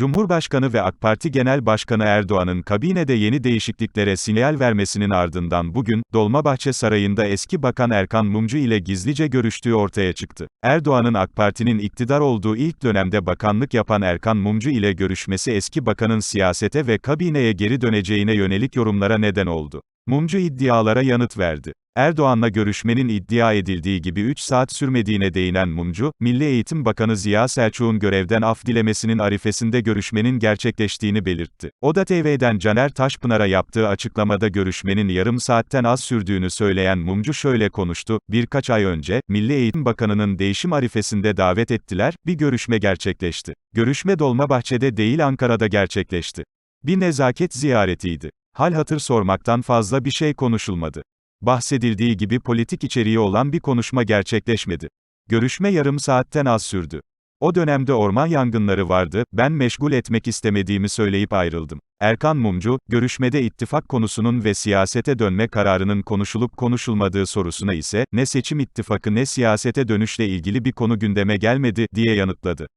Cumhurbaşkanı ve AK Parti Genel Başkanı Erdoğan'ın kabinede yeni değişikliklere sinyal vermesinin ardından bugün, Dolmabahçe Sarayı'nda eski Bakan Erkan Mumcu ile gizlice görüştüğü ortaya çıktı. Erdoğan'ın AK Parti'nin iktidar olduğu ilk dönemde bakanlık yapan Erkan Mumcu ile görüşmesi eski bakanın siyasete ve kabineye geri döneceğine yönelik yorumlara neden oldu. Mumcu iddialara yanıt verdi. Erdoğan'la görüşmenin iddia edildiği gibi 3 saat sürmediğine değinen Mumcu, Milli Eğitim Bakanı Ziya Selçuk'un görevden af dilemesinin arifesinde görüşmenin gerçekleştiğini belirtti. Oda TV'den Caner Taşpınar'a yaptığı açıklamada görüşmenin yarım saatten az sürdüğünü söyleyen Mumcu şöyle konuştu, birkaç ay önce, Milli Eğitim Bakanı'nın değişim arifesinde davet ettiler, bir görüşme gerçekleşti. Görüşme Dolmabahçe'de değil Ankara'da gerçekleşti. Bir nezaket ziyaretiydi. Hal hatır sormaktan fazla bir şey konuşulmadı. Bahsedildiği gibi politik içeriği olan bir konuşma gerçekleşmedi. Görüşme yarım saatten az sürdü. O dönemde orman yangınları vardı, ben meşgul etmek istemediğimi söyleyip ayrıldım. Erkan Mumcu, görüşmede ittifak konusunun ve siyasete dönme kararının konuşulup konuşulmadığı sorusuna ise, ne seçim ittifakı ne siyasete dönüşle ilgili bir konu gündeme gelmedi, diye yanıtladı.